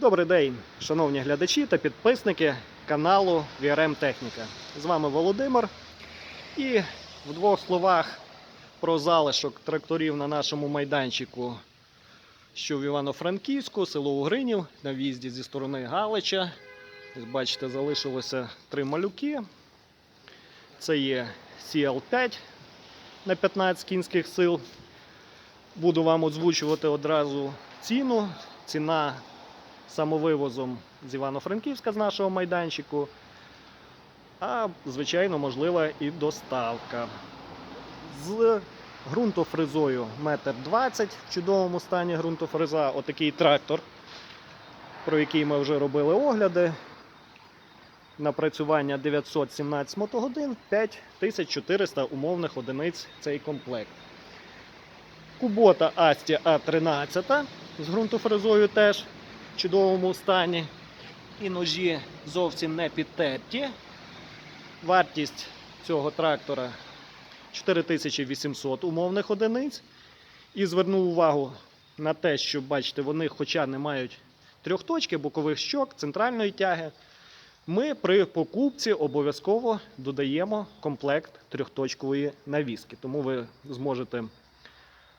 Добрий день, шановні глядачі та підписники каналу VRM Техніка. З вами Володимир. І в двох словах про залишок тракторів на нашому майданчику, що в Івано-Франківську, село Угринів, на в'їзді зі сторони Галича. Бачите, залишилося три малюки. Це є CL5 на 15 кінських сил. Буду вам озвучувати одразу ціну. Ціна самовивозом з Івано-Франківська з нашого майданчику. А, звичайно, можлива і доставка. З ґрунтофрезою 1,20 м в чудовому стані ґрунтофреза. Отакий трактор, про який ми вже робили огляди. Напрацювання 917 мотогодин, 5400 умовних одиниць цей комплект. Кубота Асті А13 з ґрунтофрезою теж чудовому стані. І ножі зовсім не підтерті. Вартість цього трактора 4800 умовних одиниць. І звернув увагу на те, що бачите, вони, хоча не мають трьохточки, бокових щок, центральної тяги. Ми при покупці обов'язково додаємо комплект трьохточкової навіски. Тому ви зможете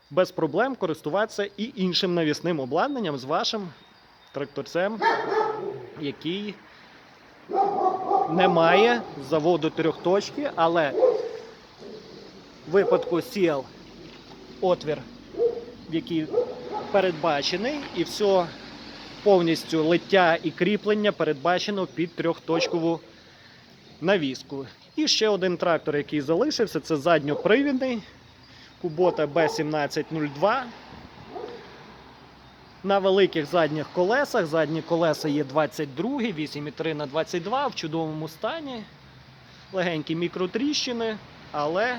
без проблем користуватися і іншим навісним обладнанням з вашим тракторцем, який не має заводу трьохточки, але в випадку сіл отвір, який передбачений, і все повністю лиття і кріплення передбачено під трьохточкову навіску. І ще один трактор, який залишився, це задньопривідний Kubota B1702. На великих задніх колесах. Задні колеса є 22, 8,3 на 22 в чудовому стані. Легенькі мікротріщини, але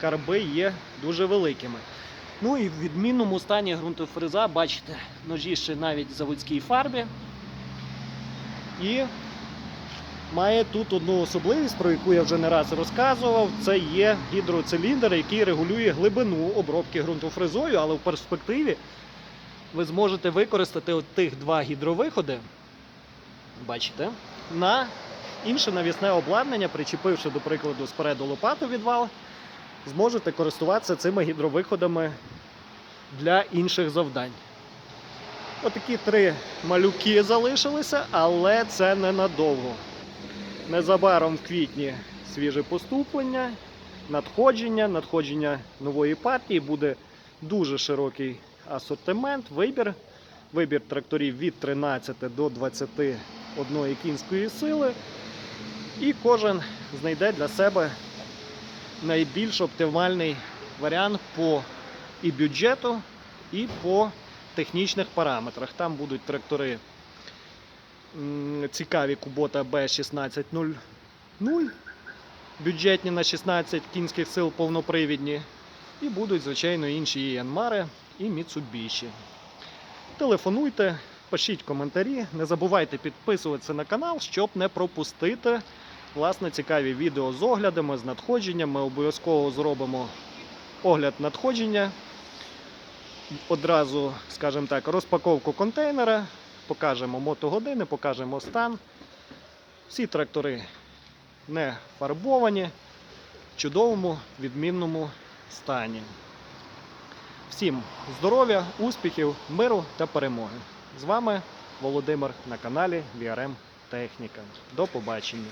карби є дуже великими. Ну і в відмінному стані ґрунтофреза, бачите, ножі ще навіть в заводській фарбі. І має тут одну особливість, про яку я вже не раз розказував. Це є гідроциліндр, який регулює глибину обробки ґрунтофрезою, але в перспективі ви зможете використати от тих два гідровиходи, бачите, на інше навісне обладнання, причепивши, до прикладу, спереду лопату відвал, зможете користуватися цими гідровиходами для інших завдань. Отакі три малюки залишилися, але це ненадовго. Незабаром в квітні свіже поступлення, надходження, надходження нової партії буде дуже широкий асортимент, вибір. Вибір тракторів від 13 до 21 кінської сили. І кожен знайде для себе найбільш оптимальний варіант по і бюджету, і по технічних параметрах. Там будуть трактори цікаві Kubota B1600, бюджетні на 16 кінських сил повнопривідні. І будуть, звичайно, інші і Янмари, і Mitsubishi. Телефонуйте, пишіть коментарі, не забувайте підписуватися на канал, щоб не пропустити власне цікаві відео з оглядами, з надходженням. Ми обов'язково зробимо огляд надходження. Одразу, скажімо так, розпаковку контейнера, покажемо мотогодини, покажемо стан. Всі трактори не фарбовані, в чудовому, відмінному стані. Всім здоров'я, успіхів, миру та перемоги. З вами Володимир на каналі VRM Техніка. До побачення.